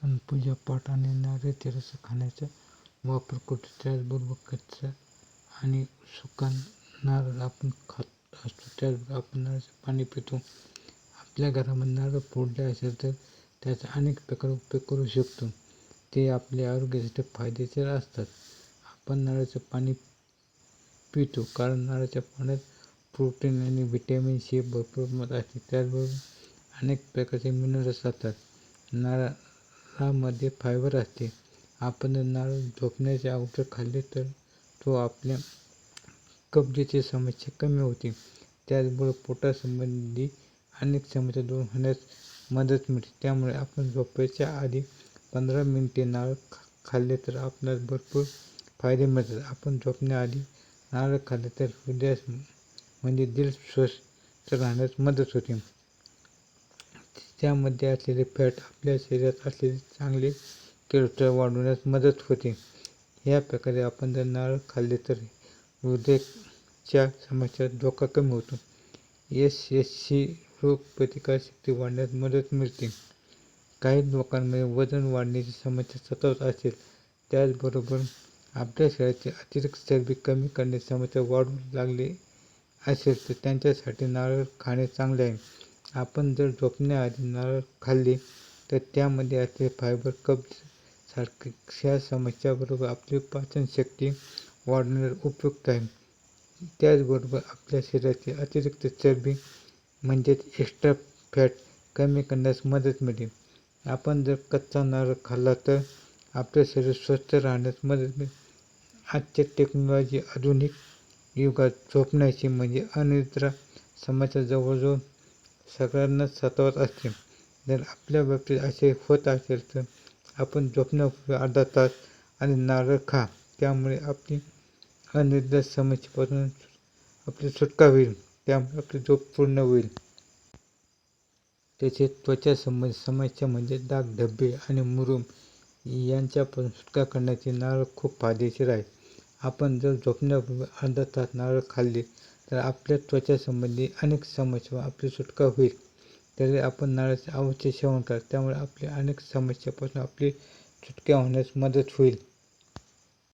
आपण पूजापाठ आणि नारळाचे रस खाण्याचा वापर करतो त्याचबरोबर कच्चा आणि सुका नारळ आपण खात असतो. त्याचबरोबर आपण नारळाचं पाणी पितो. आपल्या घरामध्ये नारळ फोडले असेल तर त्याचा अनेक प्रकारे उपयोग करू शकतो. ते आपल्या आरोग्यासाठी फायदेशीर असतात. आपण नारळाचं पाणी पितो कारण नारळाच्या पाण्यात प्रोटीन आणि व्हिटॅमिन सी भरपूर प्रमाणात असते. त्याचबरोबर अनेक प्रकारचे मिनरल्स असतात. नारळामध्ये फायबर असते. आपण नाळ झोपण्याचे औषध खाल्ले तर तो आपल्या कब्जेची समस्या कमी होते. त्याचबरोबर पोटासंबंधी अनेक समस्या दूर होण्यास मदत मिळते. त्यामुळे आपण झोपायच्या आधी पंधरा मिनिटे नारळ खाल्ले तर आपणास भरपूर फायदे मिळतात. आपण झोपण्याआधी नारळ खाल्ले तर हृदयास म्हणजे दिल स्वस्थ राहण्यास मदत होते. त्यामध्ये असलेले फॅट आपल्या शरीरात असलेले चांगले कोलेस्ट्रॉल वाढवण्यास मदत होते. या प्रकारे आपण जर नारळ खाल्ले तर हृदयाच्या समस्या धोका कमी होतो. एस एस सी रोग प्रतिकारशक्ती वाढण्यास मदत मिळते. काही लोकांमध्ये वजन वाढण्याची समस्या सतत असेल त्याचबरोबर आपल्या शरीराची अतिरिक्त चरबी कमी करण्याची समस्या वाढू लागली असेल तर त्यांच्यासाठी नारळ खाणे चांगले आहे. आपण जर झोपण्याआधी नारळ खाल्ले तर त्यामध्ये असलेले फायबर कब्ज सारख्या समस्याबरोबर आपली पाचनशक्ती वाढवण्यास उपयुक्त आहे. त्याचबरोबर आपल्या शरीराची अतिरिक्त चरबी म्हणजेच एक्स्ट्रा फॅट कमी करण्यास मदत मिळते. आपण जर कच्चा नारळ खाल्ला तर आपले शरीर स्वस्थ राहण्यास मदत मिळते. आजच्या टेक्नॉलॉजी आधुनिक युगात झोपण्याची म्हणजे अनिद्रा समस्या जवळजवळ सगळ्यांनाच सतावत असते जर आपल्या बाबतीत असे होत असेल तर आपण झोपण्यापूर्वी अर्धा तास आणि नारळ खा. त्यामुळे आपली अनिद्रा समस्येपासून आपली सुटका होईल. त्यामुळे आपली झोप पूर्ण होईल. तसेच त्वचा संबंधित समस्या म्हणजे डाग धब्बे आणि मुरुम यांच्यापासून सुटका करण्याची नारळ खूप फायदेशीर आहे. आपण जर झोपण्यापूर्वी अर्धा तास नारळ खाल्ले तर आपल्या त्वचासंबंधी अनेक समस्या आपली सुटका होईल. तरी आपण नारळाचे अवश्य सेवन करा. त्यामुळे आपली अनेक समस्यापासून आपली सुटका होण्यास मदत होईल.